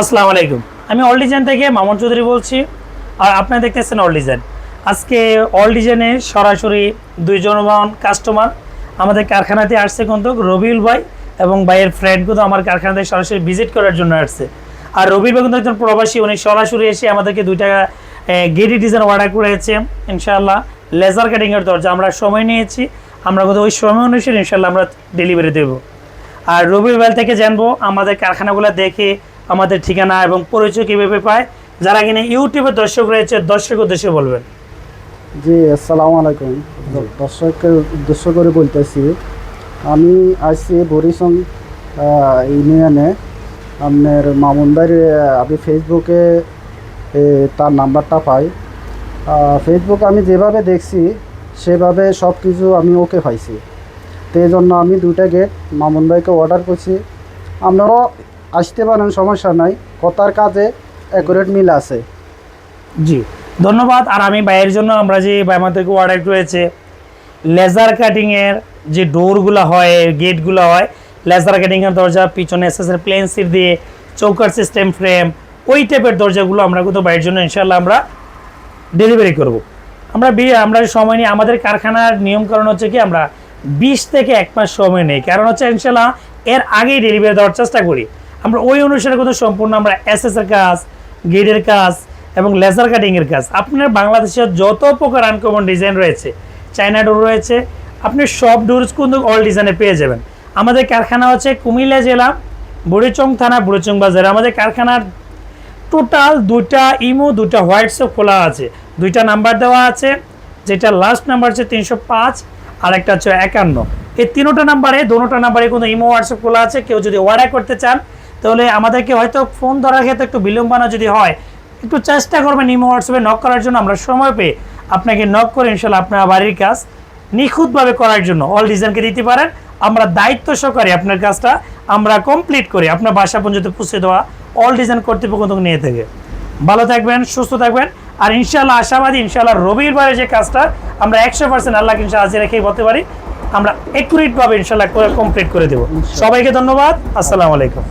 আসসালামু আলাইকুম। আমি অল ডিজাইন থেকে মামুন চৌধুরী বলছি, আর আপনারা দেখতেছেন অল ডিজাইন আজকে অল ডিজাইনে সরাসরি দুইজন কাস্টমার আমাদের কারখানাতে আসছে কিন্তু রবিউল ভাই এবং ভাইয়ের ফ্রেন্ড আমার কারখানাতে সরাসরি ভিজিট করার জন্য আসছে। আর রবিউল ভাই কিন্তু একজন প্রবাসী, উনি সরাসরি এসে আমাদেরকে দুইটা গেডি ডিজাইন অর্ডার করেছে। ইনশাআল্লাহ লেজার কাটিংয়ের দরজা আমরা সময় নিয়েছি, আমরা কিন্তু ওই সময় অনুসারে ইনশাআল্লাহ আমরা ডেলিভারি দেবো। আর রবির বেল থেকে জানব, আমাদের কারখানাগুলো দেখে আমাদের ঠিকানা এবং পরিচয় কীভাবে পায়? যারা কিনা ইউটিউবে দর্শক রয়েছে, দর্শক উদ্দেশ্যে বলবেন। জি, আসসালামু আলাইকুম। দর্শকের উদ্দেশ্য করে বলতেছি, আমি আসছি বরিসং ইউনিয়নে আপনার মামুনদার আমি ফেসবুকে তার নাম্বারটা পাই। ফেসবুক আমি যেভাবে দেখছি, সেভাবে সব কিছু আমি ওকে পাইছি। তো জন্য আমি দুইটা গেট মামুন ভাইকে অর্ডার করছি। আপনারাও আসতে পারেন, সমস্যা নাই। কথার কাজে অ্যাকুরেট মিল আছে। জি। ধন্যবাদ। আর আমি বাইয়ের জন্য, আমরা যে আমাদেরকে অর্ডার রয়েছে লেজার কাটিংয়ের যে ডোরগুলো হয় গেটগুলো হয় লেজার কাটিংয়ের দরজা, পিছনে এসএসের প্লেন সিট দিয়ে, চৌকার সিস্টেম ফ্রেম ওই টাইপের দরজাগুলো আমরা কিন্তু বাইরের জন্য ইনশাল্লাহ আমরা ডেলিভারি করব। আমরা বি- আমরা সময় নিই, আমাদের কারখানার নিয়মকরণ হচ্ছে কি, আমরা বিশ থেকে এক মাস সময় নেই। কারণ হচ্ছে ইনশাল্লাহ এর আগেই ডেলিভারি দেওয়ার চেষ্টা করি। আমরা ওই অনুসারে কিন্তু সম্পূর্ণ আমরা এসএস এর কাজ গেটের কাজ এবং লেজার কাটিংয়ের কাজ। আপনার বাংলাদেশের যত প্রকার আনকমন ডিজাইন রয়েছে চায়না ডোর রয়েছে, আপনি সব ডোরস কিন্তু অল ডিজাইনে পেয়ে যাবেন। আমাদের কারখানা হচ্ছে কুমিল্লা জেলা, বুড়িচং থানা, বুড়িচং বাজার। আমাদের কারখানার টোটাল দুইটা ইমো দুইটা হোয়াটসঅ্যাপ খোলা আছে। দুইটা নাম্বার দেওয়া আছে, যেটা লাস্ট নাম্বার হচ্ছে তিনশো পাঁচ আর একটা হচ্ছে একান্ন। এই তিনোটা নাম্বারে দোনোটা নাম্বারে কোনো ইমো হোয়াটসঅ্যাপ খোলা আছে। কেউ যদি অর্ডার করতে চান তাহলে আমাদেরকে হয়তো ফোন ধরার ক্ষেত্রে একটু বিলম্বনা যদি হয় একটু চেষ্টা করবেন ইমো হোয়াটসঅ্যাপে নক করার জন্য আমরা সময় পেয়ে আপনাকে নক করে ইনশাল্লাহ আপনার বাড়ির কাজ নিখুঁতভাবে করার জন্য অল ডিজাইনকে দিতে পারেন। আমরা দায়িত্ব সহকারে আপনার কাজটা আমরা কমপ্লিট করি আপনার বাসা পর্যন্ত পৌঁছে দেওয়া অল ডিজাইন কর্তৃপক্ষ নিয়ে থেকে। ভালো থাকবেন সুস্থ থাকবেন আর ইনশাল্লাহ আশাবাদী ইনশাল্লাহ রবিবারে যে কাজটা আমরা একশো পার্সেন্ট আল্লাহ ইনশাল্লাহ আজ রেখেই বলতে পারি। আমরা একুরেটভাবে ইনশাল্লাহ কমপ্লিট করে দেবো। সবাইকে ধন্যবাদ আসসালামু আলাইকুম।